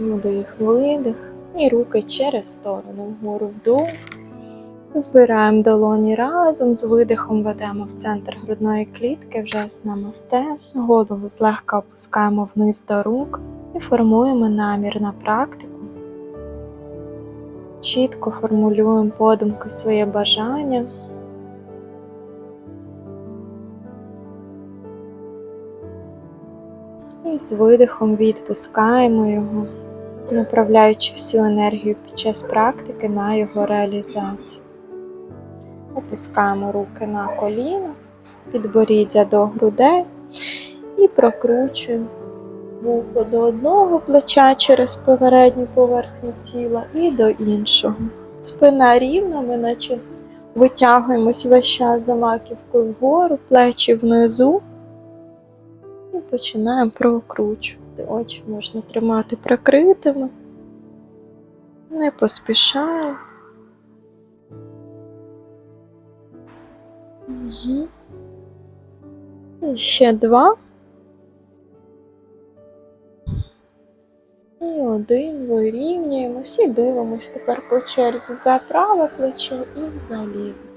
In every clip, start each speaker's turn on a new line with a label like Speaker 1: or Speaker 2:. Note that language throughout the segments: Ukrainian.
Speaker 1: Вдих, видих. І руки через сторону вгору вдох. Збираємо долоні разом, з видихом ведемо в центр грудної клітки, вже з намасте. Голову злегка опускаємо вниз до рук і формуємо намір на практику. Чітко формулюємо подумки своє бажання. І з видихом відпускаємо його, направляючи всю енергію під час практики на його реалізацію. Опускаємо руки на коліна, підборіддя до грудей і прокручуємо вухо до одного плеча через попередню поверхню тіла і до іншого. Спина рівна, ми наче витягуємось весь час за маківкою вгору, плечі внизу. І починаємо прокручувати. Очі можна тримати прикритими, не поспішаємо. Угу. І ще два. І один вирівнюємось і дивимось тепер по черзі за праве плече і за ліве.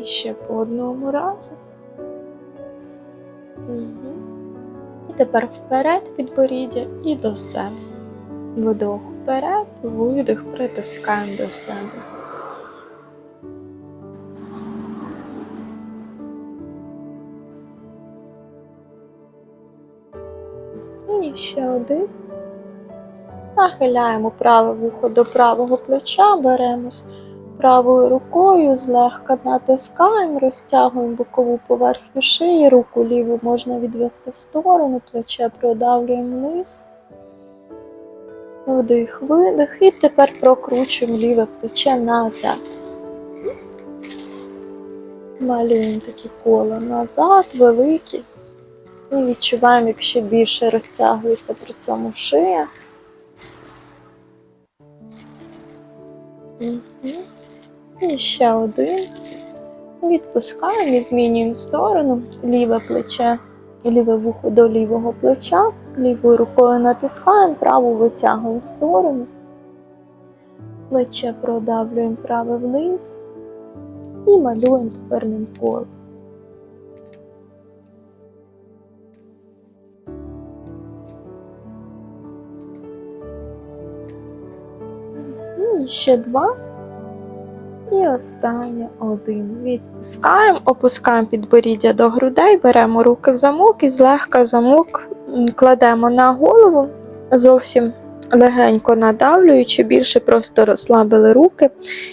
Speaker 1: І ще по одному разу. Угу. І тепер вперед підборіддя і до себе. Вдох вперед, видих притискаємо до себе. І ще один. Нахиляємо праве вухо до правого плеча, беремось правою рукою, злегка натискаємо, розтягуємо бокову поверхню шиї, руку ліву можна відвести в сторону, плече продавлюємо вниз. Вдих, видих. І тепер прокручуємо ліве плече назад. Малюємо такі кола назад, великі. І відчуваємо, як ще більше розтягується при цьому шия. Угу. І ще один. Відпускаємо і змінюємо сторону. Ліве плече, ліве вухо до лівого плеча. Лівою рукою натискаємо, праву витягуємо в сторону. Плече продавлюємо праве вниз. І малюємо тепер ним ще два. І останнє один. Відпускаємо, опускаємо підборіддя до грудей, беремо руки в замок і злегка замок кладемо на голову, зовсім легенько надавлюючи, більше просто розслабили руки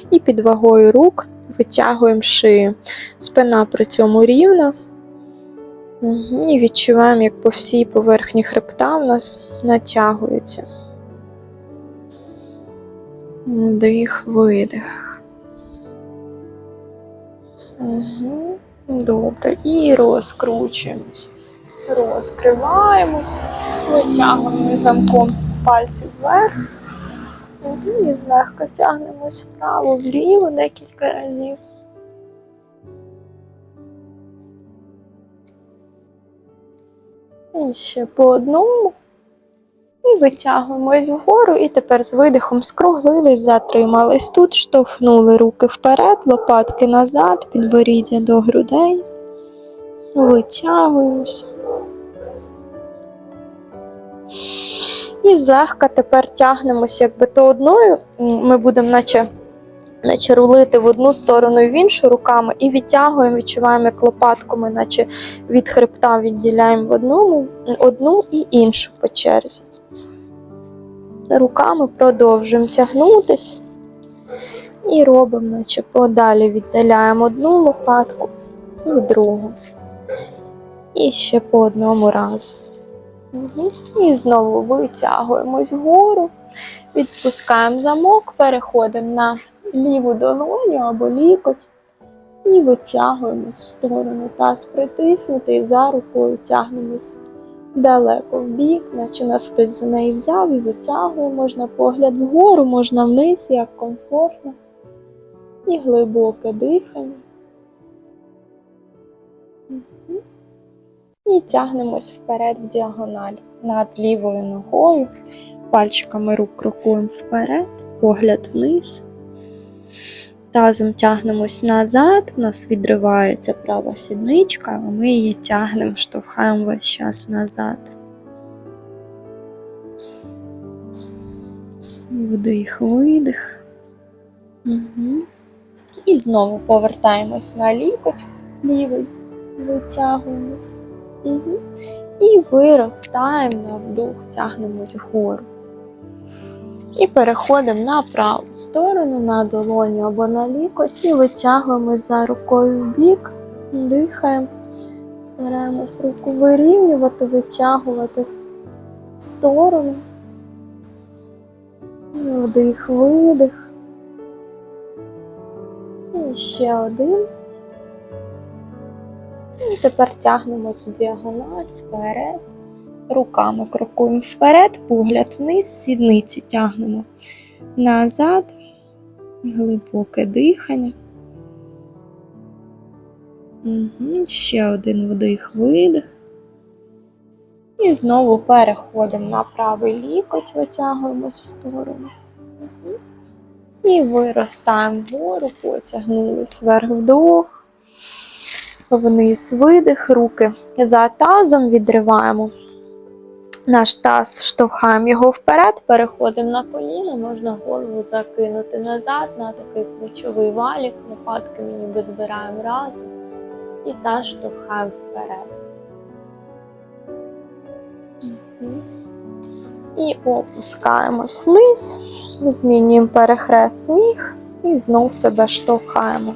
Speaker 1: і під вагою рук витягуємо шию. Спина при цьому рівна. І відчуваємо, як по всій поверхні хребта в нас натягується. Вдих, видих. Угу. Добре. І розкручуємось. Розкриваємось, витягуємо замком з пальців вверх. І злегка тягнемось вправо, вліво декілька разів. І ще по одному. І витягуємось вгору, і тепер з видихом скруглились, затримались тут, штовхнули руки вперед, лопатки назад, підборіддя до грудей. Витягуємось. І злегка тепер тягнемось, якби то одною. Ми будемо наче, наче рулити в одну сторону і в іншу руками, і відтягуємо, відчуваємо, як лопатку ми наче від хребта відділяємо в одному, одну і іншу по черзі руками продовжуємо тягнутись і робимо, наче подалі віддаляємо одну лопатку і другу. І ще по одному разу. І знову витягуємось вгору, відпускаємо замок, переходимо на ліву долоню або лікоть і витягуємось в сторону. Таз притиснутий, і за рукою тягнемось далеко в бік, наче нас хтось за неї взяв і витягує. Можна погляд вгору, можна вниз, як комфортно. І глибоке дихання. І тягнемось вперед в діагональ над лівою ногою. Пальчиками рук крокуємо вперед, погляд вниз. Тазом тягнемось назад, у нас відривається права сідничка, але ми її тягнемо, штовхаємо весь час назад. Вдих, видих. Угу. І знову повертаємось на лікоть лівий, витягуємось. Угу. І виростаємо на вдох, тягнемось вгору. І переходимо на праву сторону, на долоню або на лікоть, і витягуємось за рукою в бік, дихаємо, стараємось руку вирівнювати, витягувати в сторону. Вдих, видих. І ще один. І тепер тягнемось в діагональ вперед. Руками крокуємо вперед, погляд вниз, сідниці тягнемо назад, глибоке дихання. Угу. Ще один вдих, видих. І знову переходимо на правий лікоть, витягуємось в сторону. Угу. І виростаємо вгору, потягнулись вверх вдох, вниз видих, руки за тазом відриваємо. Наш таз штовхаємо його вперед, переходимо на коліна, можна голову закинути назад на такий плечовий валік, лопатки ми ніби збираємо разом і таз штовхаємо вперед. І опускаємось вниз, змінюємо перехрест ніг і знов себе штовхаємо.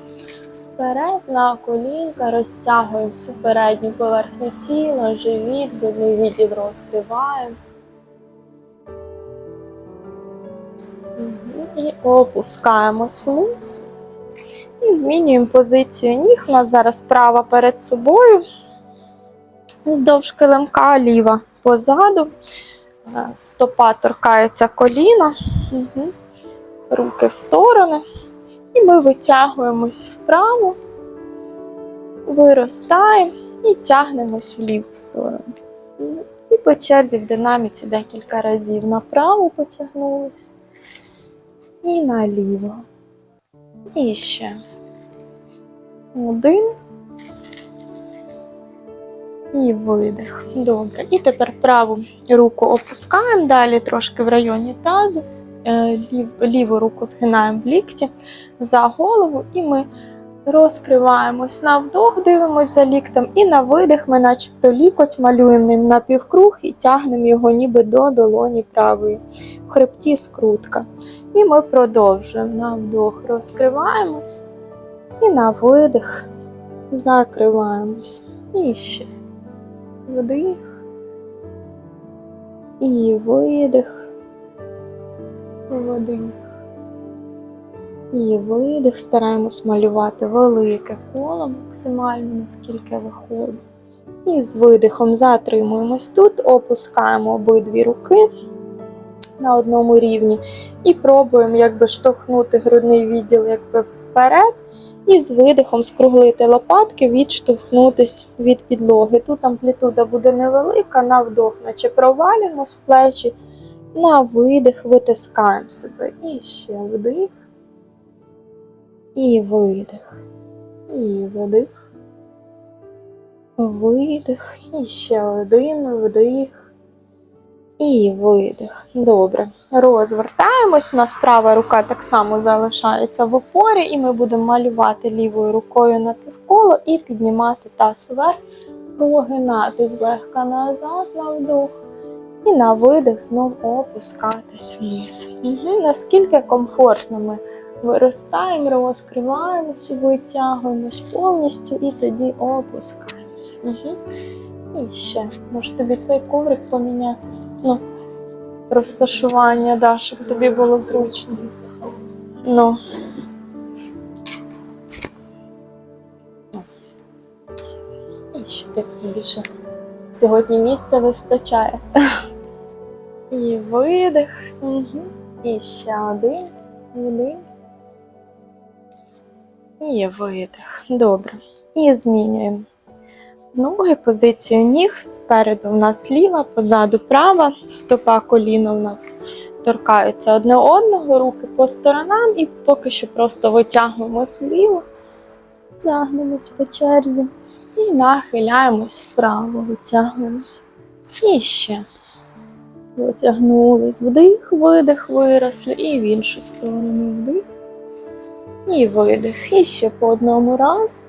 Speaker 1: Вперед на колінка, розтягуємо всю передню поверхню тіла, живіт, грудний відділ розкриваємо. І опускаємось вниз. І змінюємо позицію ніг. У нас зараз права перед собою. Вздовж килимка, ліва позаду. Е, Стопа торкається коліна. Руки в сторони. І ми витягуємось вправо, виростаємо і тягнемось в ліву сторону. І по черзі в динаміці декілька разів направо потягнулись і наліво. І ще один. І видих. Добре. І тепер праву руку опускаємо далі трошки в районі тазу. Е, лів- ліву руку згинаємо в лікті за голову, і ми розкриваємось на вдох, дивимось за ліктем, і на видих ми, начебто, лікоть малюємо ним на півкруг і тягнемо його ніби до долоні правої. В хребті скрутка. І ми продовжуємо на вдох, розкриваємось, і на видих закриваємось. І ще вдих. І видих вдих. І видих. Стараємось малювати велике коло максимально, наскільки виходить. І з видихом затримуємось тут, опускаємо обидві руки на одному рівні і пробуємо якби штовхнути грудний відділ якби вперед. І з видихом скруглити лопатки, відштовхнутись від підлоги. Тут амплітуда буде невелика, на вдох, наче провалюємось в плечі. На видих витискаємо себе. І ще вдих. І видих. І вдих. Видих. І ще один вдих. І видих. Добре. Розвертаємось. У нас права рука так само залишається в опорі, і ми будемо малювати лівою рукою на півколо і піднімати таз вверх, прогинати злегка назад на вдох. І на видих знов опускатись вниз. Угу. Наскільки комфортно ми виростаємо, розкриваємося, витягуємось повністю і тоді опускаємось. Угу. І ще, може тобі цей коврик поміняти? Ну, розташування, да, щоб тобі було зручно. Ну. І ще так більше сьогодні місця вистачає. І видих. Угу. І ще один. Один. І видих. Добре. І змінюємо ноги, позицію ніг. Спереду в нас ліва, позаду права, стопа коліна в нас торкаються одне одного, руки по сторонам, і поки що просто витягнемось вліво, тягнемось по черзі і нахиляємось вправо, витягнемось. І ще. Витягнулись, вдих, видих, виросли, і в іншу сторону вдих. І видих. І ще по одному разу.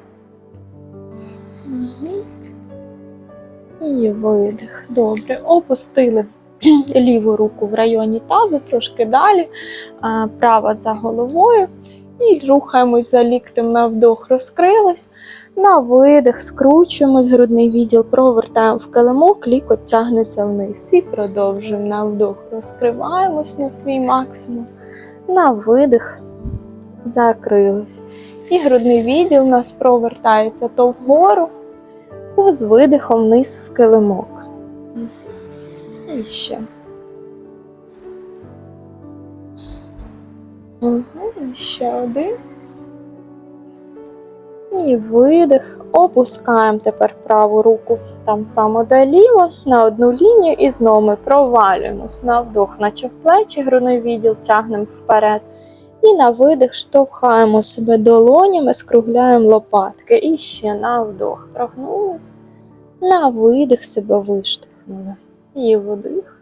Speaker 1: І видих. Добре. Опустили ліву руку в районі тазу, трошки далі, права за головою. І рухаємось за ліктем на вдох, розкрились. На видих, скручуємось, грудний відділ, провертаємо в килимок, лікоть тягнеться вниз. І продовжуємо на вдох. Розкриваємось на свій максимум. На видих закрились. І грудний відділ у нас провертається то вгору, то з видихом вниз в килимок. І ще. Угу, ще один. І видих. Опускаємо тепер праву руку там само де ліво, на одну лінію, і знову ми провалюємось на вдох, наче в плечі, грудний відділ тягнемо вперед. І на видих штовхаємо себе долонями, скругляємо лопатки. І ще на вдох. Прогнулись. На видих себе виштовхнули. І вдих.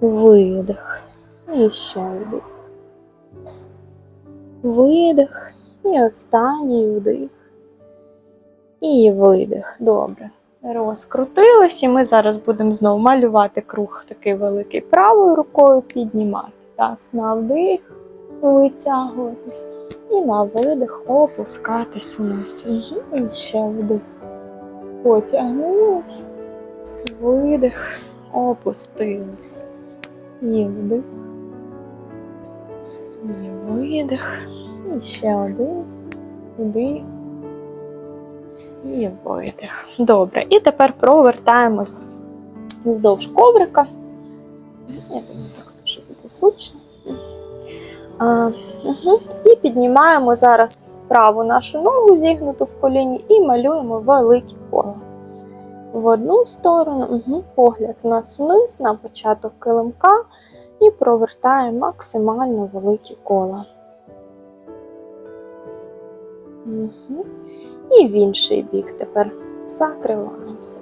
Speaker 1: Видих. І ще вдих. Видих. І останній вдих. І видих. Добре. Розкрутились, і ми зараз будемо знову малювати круг такий великий правою рукою, піднімати. Таз на вдих, витягуватись. І на видих опускатись вниз. І ще вдих. Потягнулись. Видих. Опустились. І вдих. І видих. І ще один. Вдих. І видих. Добре. І тепер провертаємось вздовж коврика. Я думаю, так може буде зручно. А, угу. І піднімаємо зараз праву нашу ногу зігнуту в коліні і малюємо велике коло. В одну сторону, угу. погляд у нас вниз на початок килимка і провертаємо максимально великі кола. Угу. І в інший бік тепер закриваємося.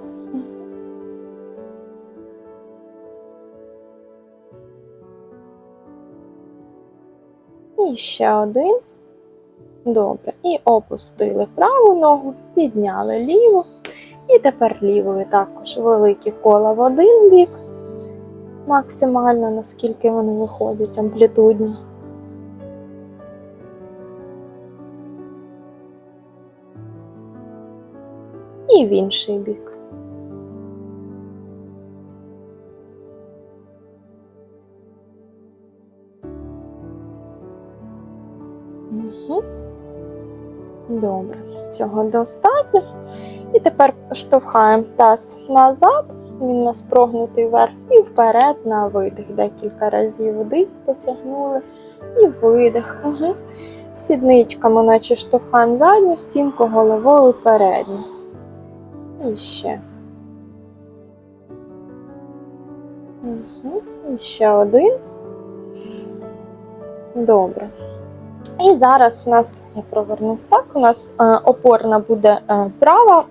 Speaker 1: І ще один. Добре. І опустили праву ногу, підняли ліву. І тепер лівою також великі кола в один бік. Максимально, наскільки вони виходять, амплітудні. І в інший бік. Добре, цього достатньо. І тепер штовхаємо таз назад, він нас прогнутий вверх, і вперед на видих. Декілька разів вдих, потягнули і видих. Угу. Сідничками, наче штовхаємо задню стінку головою передню. І ще. Угу. І ще один. Добре. І зараз у нас, я провернусь так, у нас е, опорна буде е, права,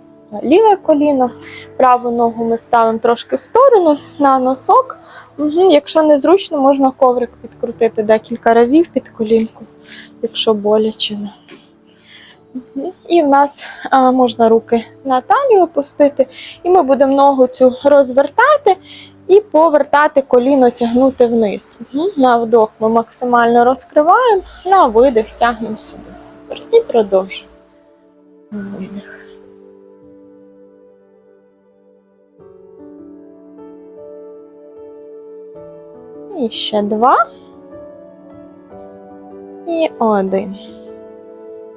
Speaker 1: ліве коліно. Праву ногу ми ставимо трошки в сторону на носок. Угу. Якщо незручно, можна коврик підкрутити декілька разів під колінку, якщо боляче. Угу. І в нас а, можна руки на талію опустити, і ми будемо ногу цю розвертати і повертати коліно, тягнути вниз. Угу. На вдох ми максимально розкриваємо, на видих тягнемо сюди. Супер. І продовжуємо. Видих. І ще два. І один.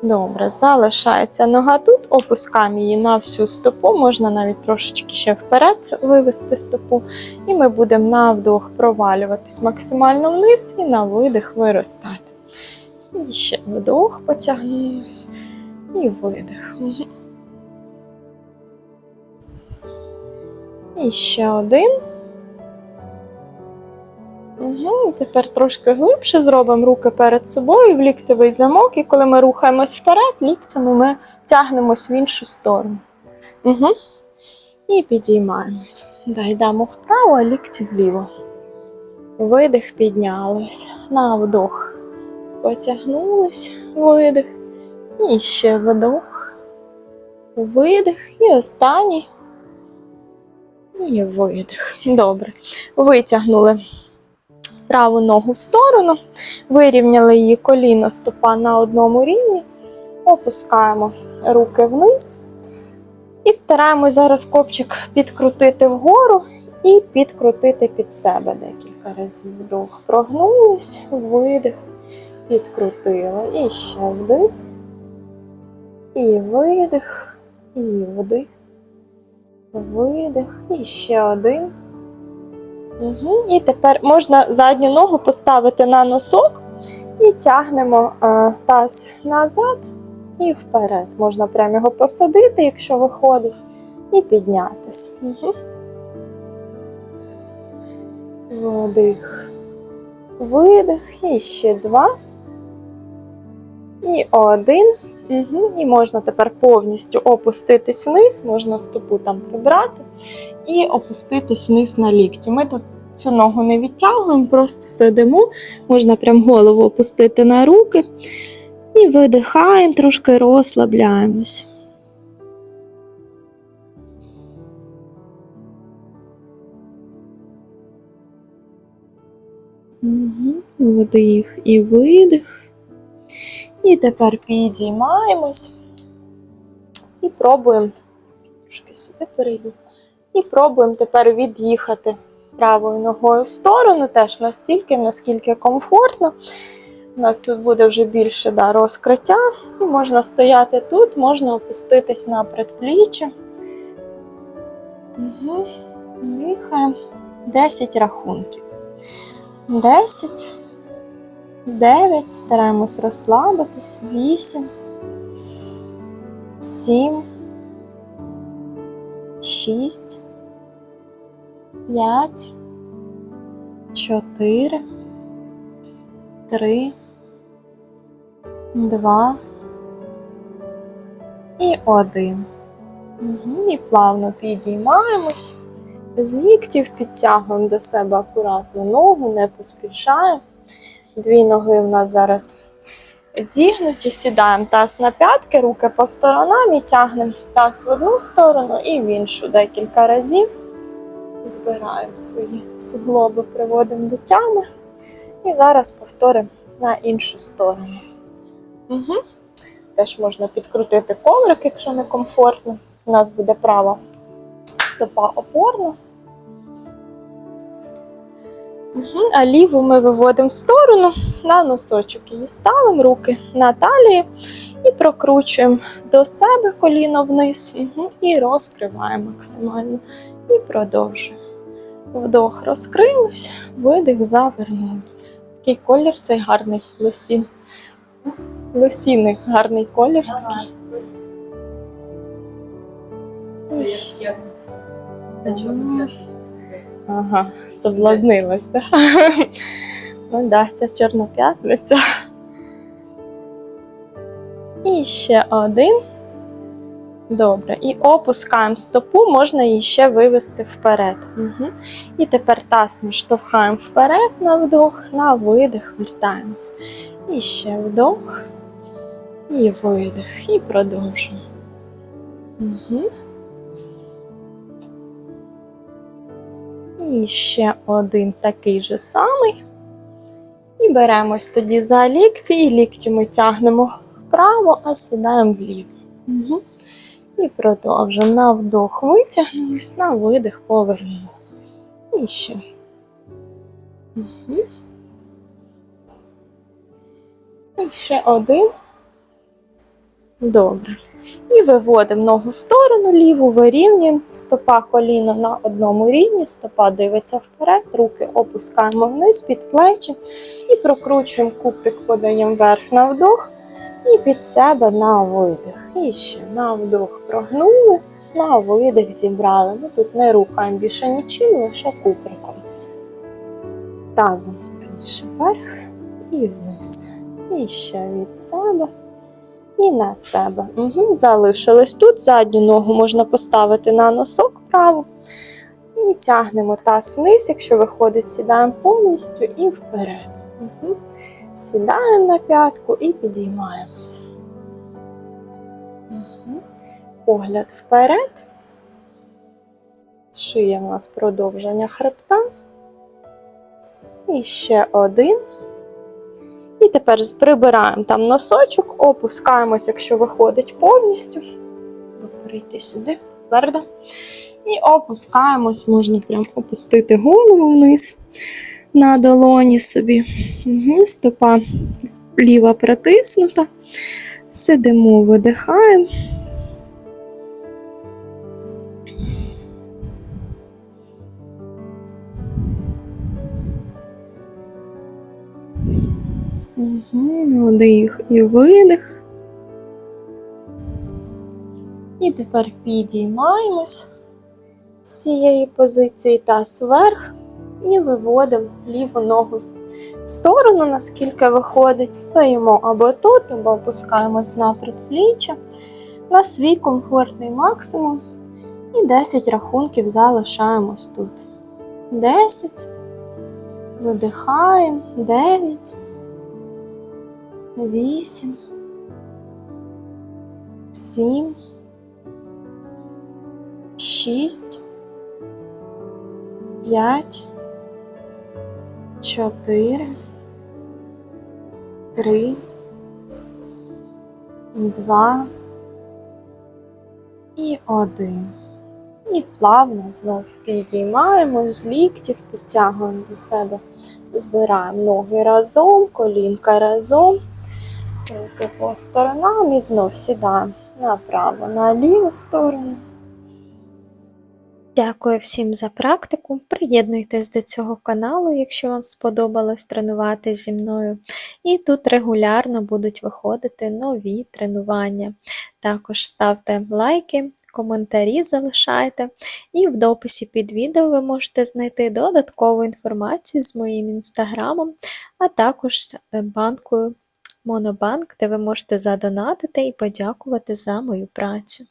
Speaker 1: Добре, залишається нога тут, опускаємо її на всю стопу, можна навіть трошечки ще вперед вивести стопу, і ми будемо на вдох провалюватись максимально вниз і на видих виростати. І ще вдох, потягнулись. І видих. І ще один. Угу. Тепер трошки глибше зробимо руки перед собою в ліктевий замок, і коли ми рухаємось вперед, ліктями ми тягнемось в іншу сторону. Угу. І підіймаємось. Да, йдемо вправо, а лікті вліво. Видих, піднялись. На вдох. Потягнулись, видих. І ще вдох. Видих. І останній. І видих. Добре. Витягнули праву ногу в сторону, вирівняли її коліно стопа на одному рівні, опускаємо руки вниз і стараємось зараз копчик підкрутити вгору і підкрутити під себе декілька разів. Вдох. Прогнулись, видих, підкрутили. І ще вдих. І видих, і вдих, видих, і ще один. Угу. І тепер можна задню ногу поставити на носок і тягнемо е, таз назад і вперед. Можна прямо його посадити, якщо виходить, і піднятись. Угу. Вдих, видих, і ще два. І один. Угу. І можна тепер повністю опуститись вниз, можна стопу там прибрати і опуститись вниз на лікті. Ми тут цю ногу не відтягуємо, просто сидимо, можна прям голову опустити на руки і видихаємо, трошки розслабляємось. Угу. Вдих і видих. І тепер підіймаємось і пробуємо. Трошки сюди перейду. І пробуємо тепер від'їхати правою ногою в сторону, теж настільки, наскільки комфортно. У нас тут буде вже більше да, розкриття. І можна стояти тут, можна опуститись на предпліччя. Угу. Дихаємо. 10 рахунків. 10. 9. Стараємось розслабитись. 8. 7. 6. 5. 4. 3. 2. І 1. Угу. І плавно підіймаємось. З ліктів підтягуємо до себе акуратно ногу, не поспішаємо. Дві ноги в нас зараз зігнуті, сідаємо таз на п'ятки, руки по сторонам і тягнемо таз в одну сторону і в іншу декілька разів. Збираємо свої суглоби, приводимо до тями. І зараз повторимо на іншу сторону. Угу. Теж можна підкрутити коврик, якщо не комфортно. У нас буде права стопа опорна. Угу. А ліву ми виводимо в сторону, на носочок її ставимо, руки на талію і прокручуємо до себе коліно вниз угу. і розкриваємо максимально. І продовжуємо. Вдох розкрилось, видих завернули. Такий колір цей гарний лосін. Лосіний гарний колір. такий.
Speaker 2: Це як п'ятниця. На чорну п'ятницю.
Speaker 1: Ага, соблазнилась, так? Ну так, да, це Чорна п'ятниця. І ще один. Добре. І опускаємо стопу, можна її ще вивести вперед. Угу. І тепер таз ми штовхаємо вперед на вдох, на видих, вертаємось. І ще вдох. І видих. І продовжуємо. Угу. І ще один такий же самий. І беремось тоді за лікті, і лікті ми тягнемо вправо, а сідаємо вліво. Угу. І продовжуємо. На вдох витягнулись, на видих повернулися. І ще. Угу. І ще один. Добре. І виводимо ногу в сторону, ліву вирівнюємо, стопа коліно на одному рівні, стопа дивиться вперед, руки опускаємо вниз під плечі і прокручуємо куприк, подаємо вверх на вдох і під себе на видих. І ще на вдох прогнули, на видих зібрали. Ми тут не рухаємо більше нічим, лише куприком. Тазом вверх і вниз. І ще від себе і на себе. Угу. Залишились тут. Задню ногу можна поставити на носок праву. І тягнемо таз вниз, якщо виходить, сідаємо повністю і вперед. Угу. Сідаємо на п'ятку і підіймаємося. Угу. Погляд вперед. Шия в нас продовження хребта. І ще один. І тепер прибираємо там носочок, опускаємось, якщо виходить повністю. Перейти сюди, твердо. І опускаємось, можна прям опустити голову вниз на долоні собі. Угу, стопа ліва протиснута. Сидимо, видихаємо. Вдих і видих. І тепер підіймаємось з цієї позиції таз вверх і виводимо ліву ногу в сторону, наскільки виходить. Стоїмо або тут, або опускаємось на предпліччя на свій комфортний максимум. І 10 рахунків залишаємось тут. 10. Видихаємо. 9. Вісім. Сім. Шість. П'ять. Чотири. Три. Два. І один. І плавно знов підіймаємо з ліктів, підтягуємо до себе. Збираємо ноги разом, колінка разом. Руки по сторонам і знов сідаємо направо, на ліву сторону. Дякую всім за практику. Приєднуйтесь до цього каналу, якщо вам сподобалось тренувати зі мною. І тут регулярно будуть виходити нові тренування. Також ставте лайки, коментарі залишайте. І в дописі під відео ви можете знайти додаткову інформацію з моїм інстаграмом, а також з банкою Монобанк, де ви можете задонатити і подякувати за мою працю.